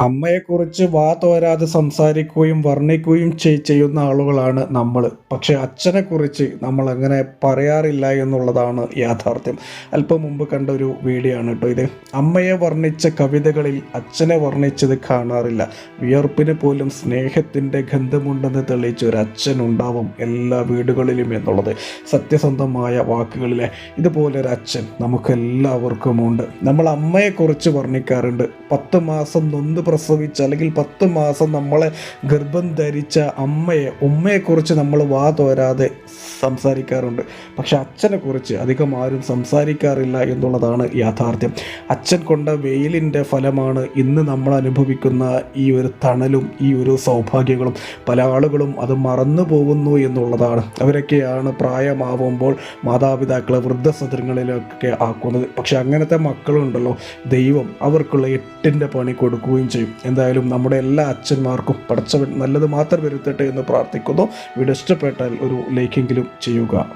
അമ്മയെക്കുറിച്ച് വാ തോരാതെ സംസാരിക്കുകയും വർണിക്കുകയും ചെയ്യുന്ന ആളുകളാണ് നമ്മൾ പക്ഷേ അച്ഛനെക്കുറിച്ച് നമ്മൾ അങ്ങനെ പറയാറില്ല എന്നുള്ളതാണ് യാഥാർത്ഥ്യം. അല്പം മുമ്പ് കണ്ട ഒരു വീഡിയോ ആണ് കേട്ടോ ഇത്. അമ്മയെ വർണിച്ച കവിതകളിൽ അച്ഛനെ വർണിച്ചത് കാണാറില്ല. വിയർപ്പിന് പോലും സ്നേഹത്തിന്റെ ഗന്ധമുണ്ടെന്ന് തെളിയിച്ച ഒരു അച്ഛനുണ്ടാവും എല്ലാ വീടുകളിലും എന്നുള്ളത് സത്യസന്ധമായ വാക്കുകളിലെ ഇതുപോലൊരു അച്ഛൻ നമുക്കെല്ലാവർക്കുമുണ്ട്. നമ്മൾ അമ്മയെക്കുറിച്ച് വർണിക്കാറുണ്ട്. പത്ത് മാസം നൊന്ത് പ്രസവിച്ച അല്ലെങ്കിൽ പത്ത് മാസം നമ്മളെ ഗർഭം ധരിച്ച അമ്മയെ ഉമ്മയെക്കുറിച്ച് നമ്മൾ വാ തോരാതെ സംസാരിക്കാറുണ്ട്. പക്ഷെ അച്ഛനെക്കുറിച്ച് അധികം ആരും സംസാരിക്കാറില്ല എന്നുള്ളതാണ് യാഥാർത്ഥ്യം. അച്ഛൻ കൊണ്ട വെയിലിന്റെ ഫലമാണ് ഇന്ന് നമ്മൾ അനുഭവിക്കുന്ന ഈ ഒരു തണലും ഈ ഒരു സൗഭാഗ്യങ്ങളും. പല ആളുകളും അത് മറന്നു പോകുന്നു എന്നുള്ളതാണ്. അവരൊക്കെയാണ് പ്രായമാവുമ്പോൾ മാതാപിതാക്കളെ വൃദ്ധസദൃങ്ങളിലൊക്കെ ആക്കുന്നത്. പക്ഷെ അങ്ങനത്തെ മക്കളുണ്ടല്ലോ. ദൈവം അവർക്കുള്ള എട്ടിന്റെ പണി കൊടുക്കുകയും ചെയ്യും. എന്തായാലും നമ്മുടെ എല്ലാ അച്ഛന്മാർക്കും പഠിച്ചവൻ നല്ലത് മാത്രം വരുത്തട്ടെ എന്ന് പ്രാർത്ഥിക്കുന്നു. വീഡിയോ ഇഷ്ടപ്പെട്ടാൽ ഒരു ലൈക്കെങ്കിലും 你也一样。